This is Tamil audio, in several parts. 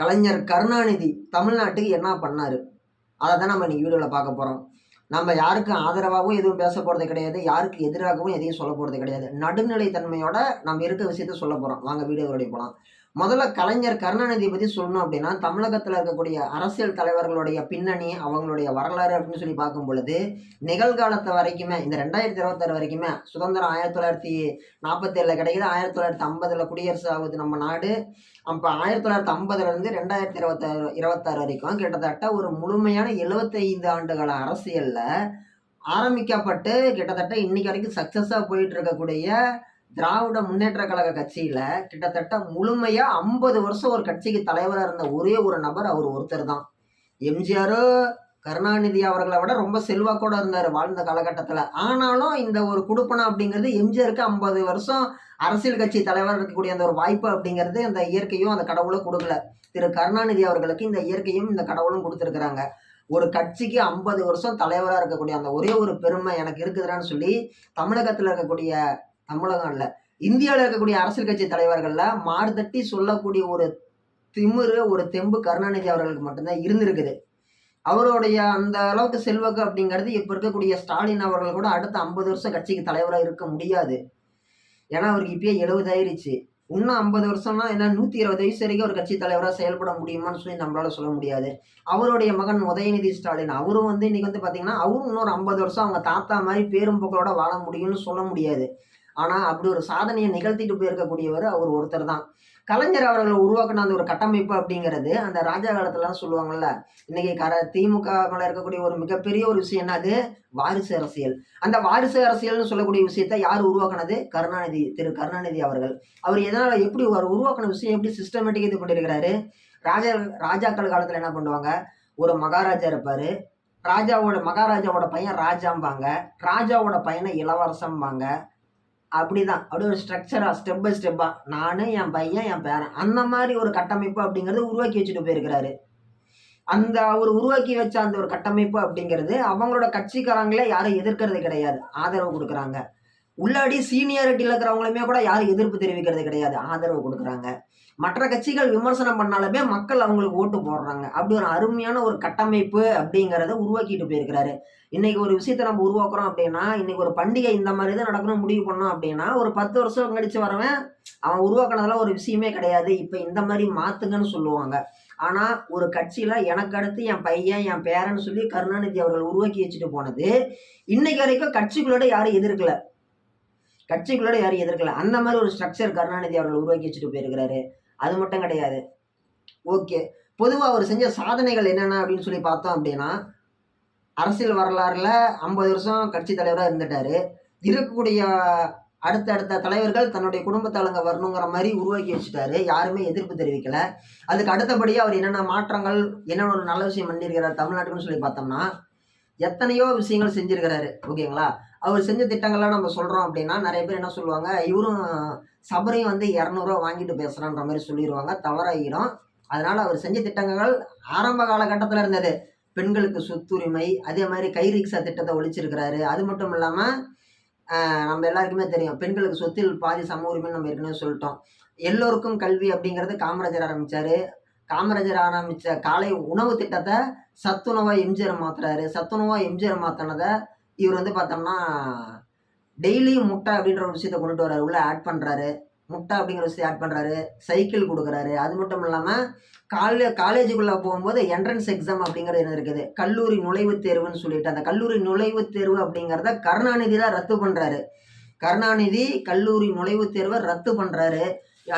கலைஞர் கருணாநிதி தமிழ்நாட்டுக்கு என்ன பண்ணார்? அதை தான் நம்ம இன்னைக்கு வீடியோவில் பார்க்க போகிறோம் நம்ம யாருக்கும் ஆதரவாகவும் எதுவும் பேச போகிறது கிடையாது யாருக்கு எதிராகவும் எதையும் சொல்ல போகிறது கிடையாது. நடுநிலை தன்மையோட நம்ம இருக்க விஷயத்த சொல்ல போகிறோம் வாங்க வீடியோவோடைய போகலாம் முதல்ல கலைஞர் கருணாநிதி பற்றி சொல்லணும் அப்படின்னா தமிழகத்தில் இருக்கக்கூடிய அரசியல் தலைவர்களுடைய பின்னணி அவங்களுடைய வரலாறு அப்படின்னு சொல்லி பார்க்கும் பொழுது நிகழ்காலத்தை வரைக்குமே இந்த ரெண்டாயிரத்தி இருபத்தாறு வரைக்குமே சுதந்திரம் ஆயிரத்தி தொள்ளாயிரத்தி நாற்பத்தேழில் கிடைக்குது. ஆயிரத்தி தொள்ளாயிரத்தி ஐம்பதில் குடியரசு ஆகுது நம்ம நாடு. அப்போ ஆயிரத்தி தொள்ளாயிரத்தி ஐம்பதுலேருந்து ரெண்டாயிரத்தி இருபத்தாறு இருபத்தாறு வரைக்கும் கிட்டத்தட்ட ஒரு முழுமையான எழுபத்தைந்து ஆண்டுகால அரசியலில் ஆரம்பிக்கப்பட்டு கிட்டத்தட்ட இன்னைக்கு வரைக்கும் சக்ஸஸாக போயிட்டு இருக்கக்கூடிய திராவிட முன்னேற்ற கழக கட்சியில் கிட்டத்தட்ட முழுமையாக ஐம்பது வருஷம் ஒரு கட்சிக்கு தலைவராக இருந்த ஒரே ஒரு நபர் அவர் ஒருத்தர் தான். எம்ஜிஆர் கருணாநிதி அவர்களை விட ரொம்ப செல்வாக்கோட இருந்தார் வாழ்ந்த காலகட்டத்தில். ஆனாலும் இந்த ஒரு குடுப்பனம் அப்படிங்கிறது எம்ஜிஆருக்கு ஐம்பது வருஷம் அரசியல் கட்சி தலைவர் இருக்கக்கூடிய அந்த ஒரு வாய்ப்பு அப்படிங்கிறது அந்த இயற்கையும் அந்த கடவுளும் கொடுக்கல. திரு கருணாநிதி அவர்களுக்கு இந்த இயற்கையும் இந்த கடவுளும் கொடுத்துருக்குறாங்க. ஒரு கட்சிக்கு ஐம்பது வருஷம் தலைவராக இருக்கக்கூடிய அந்த ஒரே ஒரு பெருமை எனக்கு இருக்குதுன்னு சொல்லி தமிழகத்தில் இருக்கக்கூடிய தமிழகம் இல்லை. இந்தியாவில் இருக்கக்கூடிய அரசியல் கட்சி தலைவர்களில் மாறுதட்டி சொல்லக்கூடிய ஒரு திமிரு ஒரு தெம்பு கருணாநிதி அவர்களுக்கு மட்டும்தான் இருந்திருக்குது. அவருடைய அந்த அளவுக்கு செல்வாக்கு அப்படிங்கிறது இப்போ இருக்கக்கூடிய ஸ்டாலின் அவர்கள் கூட அடுத்த ஐம்பது வருஷம் கட்சிக்கு தலைவராக இருக்க முடியாது. ஏன்னா அவருக்கு இப்பயே எழுபது ஆயிடுச்சு இன்னும் ஐம்பது வருஷம்னா என்ன நூற்றி இருபது வயசு வரைக்கும் ஒரு கட்சி தலைவராக செயல்பட முடியுமான்னு சொல்லி நம்மளால சொல்ல முடியாது. அவருடைய மகன் உதயநிதி ஸ்டாலின் அவரும் வந்து இன்னைக்கு வந்து பார்த்தீங்கன்னா அவரும் இன்னொரு ஐம்பது வருஷம் அவங்க தாத்தா மாதிரி பேரும் வாழ முடியும்னு சொல்ல முடியாது. ஆனால் அப்படி ஒரு சாதனையை நிகழ்த்திட்டு போயிருக்கக்கூடியவர் அவர் ஒருத்தர் தான். கலைஞர் அவர்கள் உருவாக்கின அந்த ஒரு கட்டமைப்பு அப்படிங்கிறது அந்த ராஜா காலத்துலலாம் சொல்லுவாங்கல்ல இன்னைக்கு கர திமுக இருக்கக்கூடிய ஒரு மிகப்பெரிய ஒரு விஷயம் என்னது? வாரிசு அரசியல். அந்த வாரிசு அரசியல்னு சொல்லக்கூடிய விஷயத்த யார் உருவாக்குனது? கருணாநிதி திரு கருணாநிதி அவர்கள். அவர் எதனால் எப்படி அவர் உருவாக்கின விஷயம் எப்படி சிஸ்டமேட்டிக் இது பண்ணியிருக்கிறாரு ராஜா ராஜாக்கள் காலத்தில் என்ன பண்ணுவாங்க? ஒரு மகாராஜா இருப்பார். ராஜாவோட மகாராஜாவோட பையன் ராஜாம்பாங்க. ராஜாவோட பையனை இளவரசம்பாங்க. அப்படிதான். அப்படி ஒரு ஸ்ட்ரக்சராக ஸ்டெப் பை ஸ்டெப்பாக நான் என் பையன் என் பேரன் அந்த மாதிரி ஒரு கட்டமைப்பு அப்படிங்கிறது உருவாக்கி வச்சுட்டு போயிருக்கிறாரு. அந்த அவர் உருவாக்கி வச்ச அந்த ஒரு கட்டமைப்பு அப்படிங்கிறது அவங்களோட கட்சிக்காரங்களே யாரும் எதிர்க்கிறது கிடையாது. ஆதரவு கொடுக்குறாங்க. உள்ளாடி சீனியாரிட்டியில் இருக்கிறவங்களுமே கூட யாரும் எதிர்ப்பு தெரிவிக்கிறது கிடையாது. ஆதரவு கொடுக்குறாங்க. மற்ற கட்சிகள் விமர்சனம் பண்ணாலுமே மக்கள் அவங்களுக்கு ஓட்டு போடுறாங்க. அப்படி ஒரு அருமையான ஒரு கட்டமைப்பு அப்படிங்கிறத உருவாக்கிட்டு போயிருக்கிறாரு. இன்னைக்கு ஒரு விஷயத்தை நம்ம உருவாக்குறோம் அப்படின்னா இன்னைக்கு ஒரு பண்டிகை இந்த மாதிரி தான் நடக்கணும் முடிவு பண்ணோம் அப்படின்னா ஒரு பத்து வருஷம் கழிச்சு வரவன் அவன் உருவாக்குனதெல்லாம் ஒரு விஷயமே கிடையாது. இப்போ இந்த மாதிரி மாத்துங்கன்னு சொல்லுவாங்க. ஆனால் ஒரு கட்சியில் எனக்கு அடுத்து என் பையன் என் பேரன்னு சொல்லி கருணாநிதி அவர்கள் உருவாக்கி வச்சுட்டு போனது இன்னைக்கு வரைக்கும் கட்சிகளோட யாரும் எதிர்க்கல. கட்சிகளோட யாரும் எதிர்க்கல. அந்த மாதிரி ஒரு ஸ்ட்ரக்சர் கருணாநிதி அவர்கள் உருவாக்கி வச்சுட்டு போயிருக்கிறாரு. அது மட்டும் கிடையாது. ஓகே. பொதுவாக அவர் செஞ்ச சாதனைகள் என்னென்ன அப்படின்னு சொல்லி பார்த்தோம் அப்படின்னா அரசியல் வரலாறுல ஐம்பது வருஷம் கட்சி தலைவராக இருந்துட்டார். இருக்கக்கூடிய அடுத்தடுத்த தலைவர்கள் தன்னுடைய குடும்பத்தாளுங்க வரணுங்கிற மாதிரி உருவாக்கி வச்சுட்டாரு. யாருமே எதிர்ப்பு தெரிவிக்கல. அதுக்கு அடுத்தபடியாக அவர் என்னென்ன மாற்றங்கள் என்னென்ன ஒரு நல்ல விஷயம் பண்ணியிருக்கிறார் தமிழ்நாட்டுக்குன்னு சொல்லி பார்த்தோம்னா எத்தனையோ விஷயங்கள் செஞ்சிருக்கிறாரு. ஓகேங்களா? அவர் செஞ்ச திட்டங்கள்லாம் நம்ம சொல்கிறோம் அப்படின்னா நிறைய பேர் என்ன சொல்லுவாங்க இவரும் சபரையும் வந்து இரநூறுவா வாங்கிட்டு பேசுகிறான்ற மாதிரி சொல்லிடுவாங்க தவறாகிடும் அதனால் அவர் செஞ்ச திட்டங்கள் ஆரம்ப காலகட்டத்தில் இருந்தது. பெண்களுக்கு சொத்துரிமை அதே மாதிரி கை ரிக்ஷா திட்டத்தை ஒழிச்சிருக்கிறாரு. அது மட்டும் இல்லாமல் நம்ம எல்லாருக்குமே தெரியும் பெண்களுக்கு சொத்தில் பாதி சம உரிமை நம்ம ஏற்கனவே சொல்லிட்டோம். எல்லோருக்கும் கல்வி அப்படிங்கிறது காமராஜர் ஆரம்பித்தார் காமராஜர் ஆரம்பித்த காலை உணவு திட்டத்தை சத்துணவாக எம்ஜிஆர் மாத்துறாரு. சத்துணவாக எம்ஜிஆர் மாற்றினதை இவர் வந்து பார்த்தோம்னா டெய்லியும் முட்டை அப்படின்ற ஒரு விஷயத்தை கொண்டுட்டு வர்றாரு. உள்ளே ஆட் பண்ணுறாரு முட்டை அப்படிங்கிற விஷயத்தை ஆட் பண்ணுறாரு சைக்கிள் கொடுக்குறாரு. அது மட்டும் இல்லாமல் காலே காலேஜுக்குள்ளே போகும்போது என்ட்ரன்ஸ் எக்ஸாம் அப்படிங்கிறது என்ன இருக்குது? கல்லூரி நுழைவுத் தேர்வுன்னு சொல்லிட்டு அந்த கல்லூரி நுழைவுத் தேர்வு அப்படிங்கிறத கருணாநிதி தான் ரத்து பண்ணுறாரு கருணாநிதி கல்லூரி நுழைவுத் தேர்வை ரத்து பண்ணுறாரு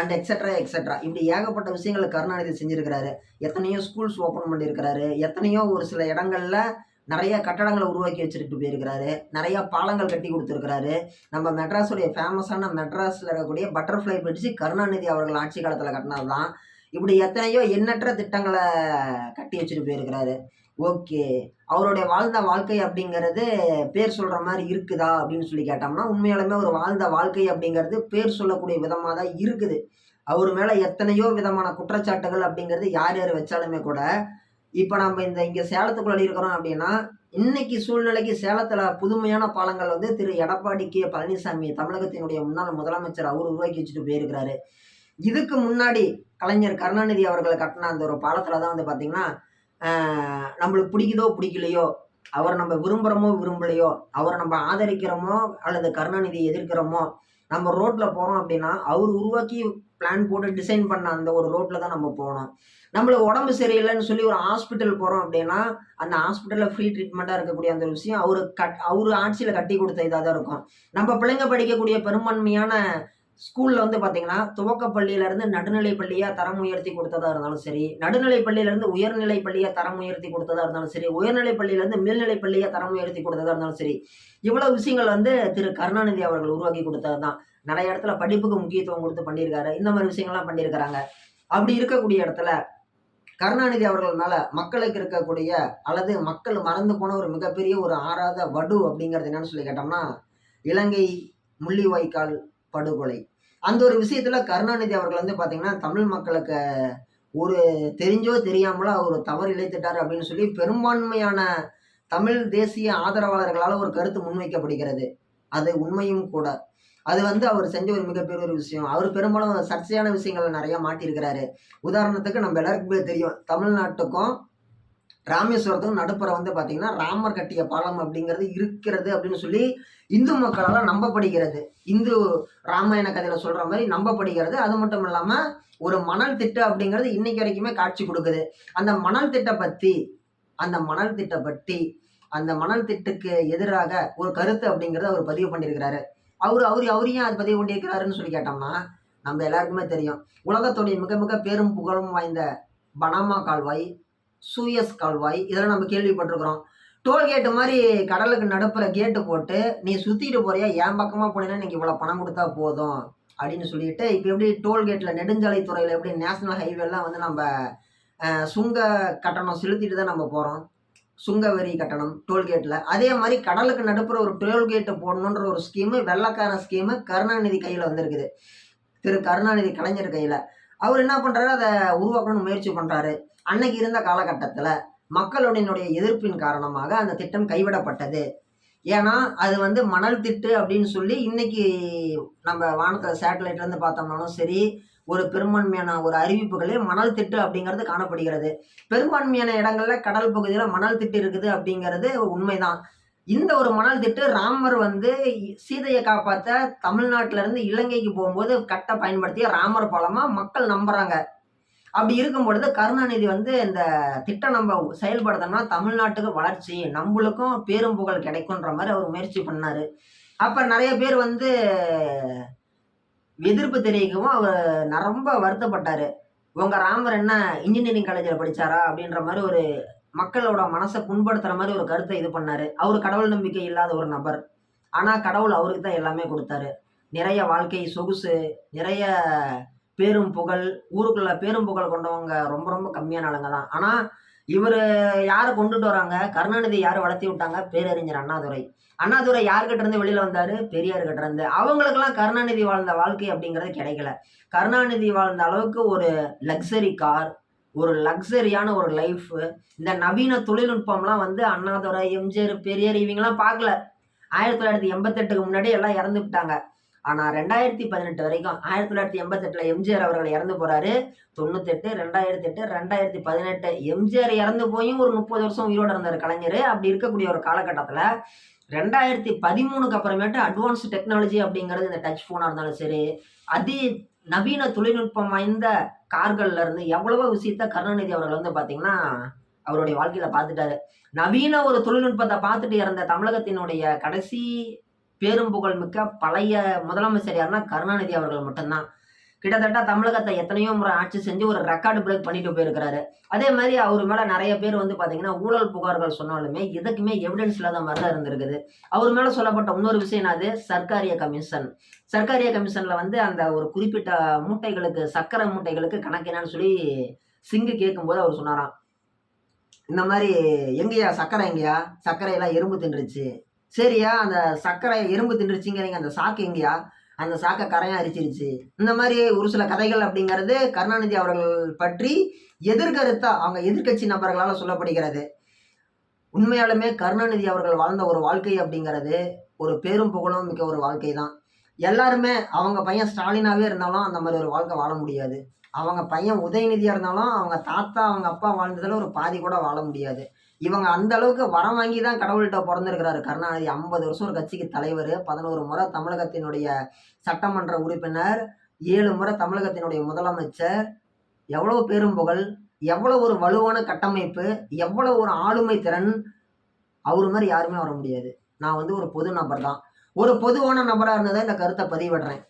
அண்ட் எக்ஸட்ரா எக்ஸட்ரா இப்படி ஏகப்பட்ட விஷயங்களை கருணாநிதி செஞ்சுருக்கிறாரு. எத்தனையோ ஸ்கூல்ஸ் ஓப்பன் பண்ணியிருக்கிறாரு எத்தனையோ ஒரு சில இடங்கள்ல நிறைய கட்டடங்களை உருவாக்கி வச்சுட்டு போயிருக்கிறாரு. நிறைய பாலங்கள் கட்டி கொடுத்துருக்கிறாரு. நம்ம மெட்ராஸுடைய ஃபேமஸான மெட்ராஸில் இருக்கக்கூடிய பட்டர்ஃப்ளை பிரிட்ஜ் கருணாநிதி அவர்கள் ஆட்சி காலத்தில் கட்டினது தான் இப்படி எத்தனையோ எண்ணற்ற திட்டங்களை கட்டி வச்சுட்டு போயிருக்கிறாரு. ஓகே. அவருடைய வாழ்ந்த வாழ்க்கை அப்படிங்கிறது பேர் சொல்கிற மாதிரி இருக்குதா அப்படின்னு சொல்லி கேட்டோம்னா உண்மையாலுமே ஒரு வாழ்ந்த வாழ்க்கை அப்படிங்கிறது பேர் சொல்லக்கூடிய விதமாக தான் இருக்குது. அவர் மேலே எத்தனையோ விதமான குற்றச்சாட்டுகள் அப்படிங்கிறது யார் யார் வச்சாலுமே கூட இப்போ நம்ம இந்த இங்கே சேலத்துக்குள்ள இருக்கிறோம் அப்படின்னா இன்னைக்கு சூழ்நிலைக்கு சேலத்தில் புதுமையான பாலங்கள் வந்து திரு எடப்பாடி கே பழனிசாமி தமிழகத்தினுடைய முன்னாள் முதலமைச்சர் அவர் உருவாக்கி வச்சுட்டு போயிருக்கிறாரு. இதுக்கு முன்னாடி கலைஞர் கருணாநிதி அவர்களை கட்டின அந்த ஒரு பாலத்தில் தான் வந்து பார்த்திங்கன்னா நம்மளுக்கு பிடிக்குதோ பிடிக்கலையோ அவரை நம்ம விரும்புகிறோமோ விரும்பலையோ அவரை நம்ம ஆதரிக்கிறோமோ அல்லது கருணாநிதியை எதிர்க்கிறோமோ நம்ம ரோட்டில் போகிறோம் அப்படின்னா அவர் உருவாக்கி பிளான் போட்டு டிசைன் பண்ண அந்த ஒரு ரோட்டில் தான் நம்ம போகணும். நம்மளுக்கு உடம்பு சரியில்லைன்னு சொல்லி ஒரு ஹாஸ்பிட்டல் போகிறோம் அப்படின்னா அந்த ஹாஸ்பிட்டலில் ஃப்ரீ ட்ரீட்மெண்ட்டாக இருக்கக்கூடிய அந்த ஒரு விஷயம் அவர் கட் அவர் ஆட்சியில் கட்டி கொடுத்த இதாக தான் இருக்கும். நம்ம பிள்ளைங்க படிக்கக்கூடிய பெரும்பான்மையான ஸ்கூலில் வந்து பார்த்தீங்கன்னா துவக்க பள்ளியிலேருந்து நடுநிலை பள்ளியாக தரம் உயர்த்தி கொடுத்ததா இருந்தாலும் சரி நடுநிலை பள்ளியிலேருந்து உயர்நிலை பள்ளியாக தரம் உயர்த்தி கொடுத்ததா இருந்தாலும் சரி உயர்நிலை பள்ளியிலேருந்து மேல்நிலை பள்ளியாக தரம் உயர்த்தி கொடுத்ததா இருந்தாலும் சரி இவ்வளோ விஷயங்கள் வந்து திரு கருணாநிதி அவர்கள் உருவாக்கி கொடுத்தது தான் நிறைய இடத்துல படிப்புக்கு முக்கியத்துவம் கொடுத்து பண்ணியிருக்காரு. இந்த மாதிரி விஷயங்கள்லாம் பண்ணியிருக்கிறாங்க. அப்படி இருக்கக்கூடிய இடத்துல கருணாநிதி அவர்கள் மக்களுக்கு இருக்கக்கூடிய அல்லது மக்கள் மறந்து போன ஒரு மிகப்பெரிய ஒரு ஆறாத வடு அப்படிங்கிறது என்னன்னு சொல்லி கேட்டோம்னா இலங்கை முள்ளிவாய்க்கால் படுகொலை. அந்த ஒரு விஷயத்துல கருணாநிதி அவர்கள் வந்து பாத்தீங்கன்னா தமிழ் மக்களுக்கு ஒரு தெரிஞ்சோ தெரியாமலோ அவர் தவறு இழைத்துட்டார் அப்படின்னு சொல்லி பெரும்பான்மையான தமிழ் தேசிய ஆதரவாளர்களால் ஒரு கருத்து முன்வைக்கப்படுகிறது. அது உண்மையும் கூட. அது வந்து அவர் செஞ்ச ஒரு மிகப்பெரிய ஒரு விஷயம். அவர் பெரும்பாலும் சர்ச்சையான விஷயங்களை நிறைய மாட்டியிருக்கிறாரு. உதாரணத்துக்கு நம்ம எல்லாருக்குமே தெரியும் தமிழ்நாட்டுக்கும் ராமேஸ்வரத்துக்கும் நடுப்புற வந்து பார்த்தீங்கன்னா ராமர் கட்டிய பாலம் அப்படிங்கிறது இருக்கிறது அப்படின்னு சொல்லி இந்து மக்களால் நம்பப்படுகிறது. இந்து ராமாயண கதையில் சொல்கிற மாதிரி நம்பப்படுகிறது. அது மட்டும் இல்லாமல் ஒரு மணல் திட்டு அப்படிங்கிறது இன்னைக்கு வரைக்குமே காட்சி கொடுக்குது. அந்த மணல் திட்டை பற்றி அந்த மணல் திட்டை பற்றி அந்த மணல் திட்டுக்கு எதிராக ஒரு கருத்து அப்படிங்கிறத அவர் பதிவு பண்ணியிருக்கிறாரு. அவர் அவர் அவர் ஏன் அது பதிவு பண்ணியிருக்கிறாருன்னு சொல்லி கேட்டோம்னா நம்ம எல்லாருக்குமே தெரியும். உலகத்துடைய மிக மிக பெரும் புகழும் வாய்ந்த பனாமா கால்வாய் சூயஸ் கால்வாய் இதெல்லாம் நம்ம கேள்விப்பட்டிருக்கிறோம். டோல்கேட்டு மாதிரி கடலுக்கு நடுப்புற கேட்டு போட்டு நீ சுற்றிட்டு போறியா? என் பக்கமாக போனீங்கன்னா நீங்கள் இவ்வளோ பணம் கொடுத்தா போதும் அப்படின்னு சொல்லிட்டு இப்போ எப்படி டோல்கேட்டில் நெடுஞ்சாலைத்துறையில் எப்படி நேஷனல் ஹைவேலாம் வந்து நம்ம சுங்க கட்டணம் செலுத்திட்டு தான் நம்ம போகிறோம் சுங்க வரி கட்டணம் டோல்கேட்டில் அதே மாதிரி கடலுக்கு நடுப்புற ஒரு டோல்கேட்டை போடணுன்ற ஒரு ஸ்கீமு வெள்ளக்காரன் ஸ்கீமு கருணாநிதி கையில் வந்திருக்குது. திரு கருணாநிதி கலைஞர் கையில். அவர் என்ன பண்ணுறாரு அதை உருவாக்கணும்னு முயற்சி பண்ணுறாரு அன்னைக்கு இருந்த காலகட்டத்தில் மக்களுடைய எதிர்ப்பின் காரணமாக அந்த திட்டம் கைவிடப்பட்டது. ஏன்னா அது வந்து மணல் திட்டு அப்படின்னு சொல்லி இன்னைக்கு நம்ம வானத்தில் சேட்டலைட்லேருந்து பார்த்தோம்னாலும் சரி ஒரு பெரும்பான்மையான ஒரு அறிவிப்புகளே மணல் திட்டு அப்படிங்கிறது காணப்படுகிறது. பெரும்பான்மையான இடங்கள்ல கடல் பகுதியில் மணல் திட்டு இருக்குது அப்படிங்கிறது உண்மைதான். இந்த ஒரு மணல் திட்டு ராமர் வந்து சீதையை காப்பாற்ற தமிழ்நாட்டுல இருந்து இலங்கைக்கு போகும்போது கட்ட பயன்படுத்திய ராமர் பாலமா மக்கள் நம்புறாங்க. அப்படி இருக்கும் பொழுது கருணாநிதி வந்து இந்த திட்டம் நம்ம செயல்படுத்தணும்னா தமிழ்நாட்டுக்கு வளர்ச்சி நம்மளுக்கும் பேரும் புகழ் கிடைக்குன்ற மாதிரி அவர் முயற்சி பண்ணாரு. அப்ப நிறைய பேர் வந்து எதிர்ப்பு தெரிவிக்கவும் அவர் ரொம்ப வருத்தப்பட்டாரு. உங்க ராமர் என்ன இன்ஜினியரிங் காலேஜில் படிச்சாரா அப்படின்ற மாதிரி ஒரு மக்களோட மனசை புண்படுத்துற மாதிரி ஒரு கருத்தை இது பண்ணாரு. அவர் கடவுள் நம்பிக்கை இல்லாத ஒரு நபர். ஆனா கடவுள் அவருக்கு தான் எல்லாமே கொடுத்தாரு. நிறைய வாழ்க்கை சொகுசு நிறைய பேரும் புகழ் ஊருக்குள்ள பேரும் புகழ் கொண்டவங்க ரொம்ப ரொம்ப கம்மியான ஆளுங்க தான். ஆனா இவர் யாரை கொண்டுட்டு வராங்க? கருணாநிதி யார் வளர்த்தி விட்டாங்க? பேரறிஞர் அண்ணாதுரை. அண்ணாதுரை யார்கிட்ட இருந்து வெளியில வந்தாரு? பெரியார் கிட்ட இருந்து. அவங்களுக்கெல்லாம் கருணாநிதி வாழ்ந்த வாழ்க்கை அப்படிங்கிறது கிடைக்கல. கருணாநிதி வாழ்ந்த அளவுக்கு ஒரு லக்ஸரி கார் ஒரு லக்ஸரியான ஒரு லைஃப் இந்த நவீன தொழில்நுட்பம்லாம் வந்து அண்ணாதுரை எம்ஜிஆர் பெரியார் இவங்கெல்லாம் பார்க்கல. ஆயிரத்தி தொள்ளாயிரத்தி எண்பத்தெட்டுக்கு முன்னாடி எல்லாம் இறந்து விட்டாங்க. ஆனால் ரெண்டாயிரத்தி பதினெட்டு வரைக்கும் ஆயிரத்தி தொள்ளாயிரத்தி எண்பத்தெட்டில் எம்ஜிஆர் அவர்கள் இறந்து போகிறாரு தொண்ணூத்தெட்டு ரெண்டாயிரத்தி எட்டு ரெண்டாயிரத்தி பதினெட்டு எம்ஜிஆர் இறந்து போயும் ஒரு முப்பது வருஷம் உயிரோட இருந்தார் கலைஞர். அப்படி இருக்கக்கூடிய ஒரு காலகட்டத்தில் ரெண்டாயிரத்தி பதிமூணுக்கு அப்புறமேட்டு அட்வான்ஸ் டெக்னாலஜி அப்படிங்கிறது இந்த டச் ஃபோனாக இருந்தாலும் சரி அதி நவீன தொழில்நுட்பம் வாய்ந்த கார்கள்ல இருந்து எவ்வளவோ விஷயத்த கருணாநிதி அவர்கள் வந்து பார்த்தீங்கன்னா அவருடைய வாழ்க்கையில பார்த்துட்டாரு. நவீன ஒரு தொழில்நுட்பத்தை பார்த்துட்டு இறந்த தமிழகத்தினுடைய கடைசி பேரும் புகழ் மிக்க பழைய முதலமைச்சர் யாருன்னா கருணாநிதி அவர்கள் மட்டும்தான். கிட்டத்தட்ட தமிழகத்தை எத்தனையோ முறை ஆட்சி செஞ்சு ஒரு ரெக்கார்டு பிரேக் பண்ணிட்டு போயிருக்கிறாரு. அதே மாதிரி அவர் மேல நிறைய பேர் வந்து பாத்தீங்கன்னா ஊழல் புகார்கள் சொன்னாலுமே எதுக்குமே எவிடன்ஸ் இல்லாத மாதிரி தான் இருந்திருக்குது. அவர் மேல சொல்லப்பட்ட இன்னொரு விஷயம் என்னது? சர்க்காரிய கமிஷன் சர்க்காரிய கமிஷன்ல வந்து அந்த ஒரு குறிப்பிட்ட மூட்டைகளுக்கு சர்க்கரை மூட்டைகளுக்கு கணக்கு என்னன்னு சொல்லி சிங்கு கேட்கும்போது அவர் சொன்னாராம். இந்த மாதிரி எங்கேயா? சர்க்கரை எங்கேயா? சர்க்கரையெல்லாம் எறும்பு தின்றுச்சு. சரியா? அந்த சர்க்கரை எறும்பு தின்றுச்சிங்கிறீங்க அந்த சாக்கு எங்கேயா? அந்த சாக்கை கரையாக அரிச்சிருச்சு. இந்த மாதிரி ஒரு சில கதைகள் அப்படிங்கிறது கருணாநிதி அவர்கள் பற்றி எதிர்கருத்தா அவங்க எதிர்க்கட்சி நபர்களால் சொல்லப்படுகிறது. உண்மையாலுமே கருணாநிதி அவர்கள் வாழ்ந்த ஒரு வாழ்க்கை அப்படிங்கிறது ஒரு பேரும் புகழும் மிக்க ஒரு வாழ்க்கை தான் எல்லாருமே அவங்க பையன் ஸ்டாலினாவே இருந்தாலும் அந்த மாதிரி ஒரு வாழ்க்கை வாழ முடியாது. அவங்க பையன் உதயநிதியாக இருந்தாலும் அவங்க தாத்தா அவங்க அப்பா வாழ்ந்ததில் ஒரு பாதி கூட வாழ முடியாது. இவங்க அந்த அளவுக்கு வரம் வாங்கி தான் கடவுள்கிட்ட பிறந்திருக்கிறாரு. கருணாநிதி ஐம்பது வருஷம் ஒரு கட்சிக்கு தலைவர் பதினோரு முறை தமிழகத்தினுடைய சட்டமன்ற உறுப்பினர் ஏழு முறை தமிழகத்தினுடைய முதலமைச்சர். எவ்வளவு பேரும் புகழ் எவ்வளவு ஒரு வலுவான கட்டமைப்பு எவ்வளவு ஒரு ஆளுமை திறன் அவர் மாதிரி யாருமே வர முடியாது. நான் வந்து ஒரு பொது நபர் தான் ஒரு பொதுவான நபராக இருந்ததை இந்த கருத்தை பதிவிடுறேன்.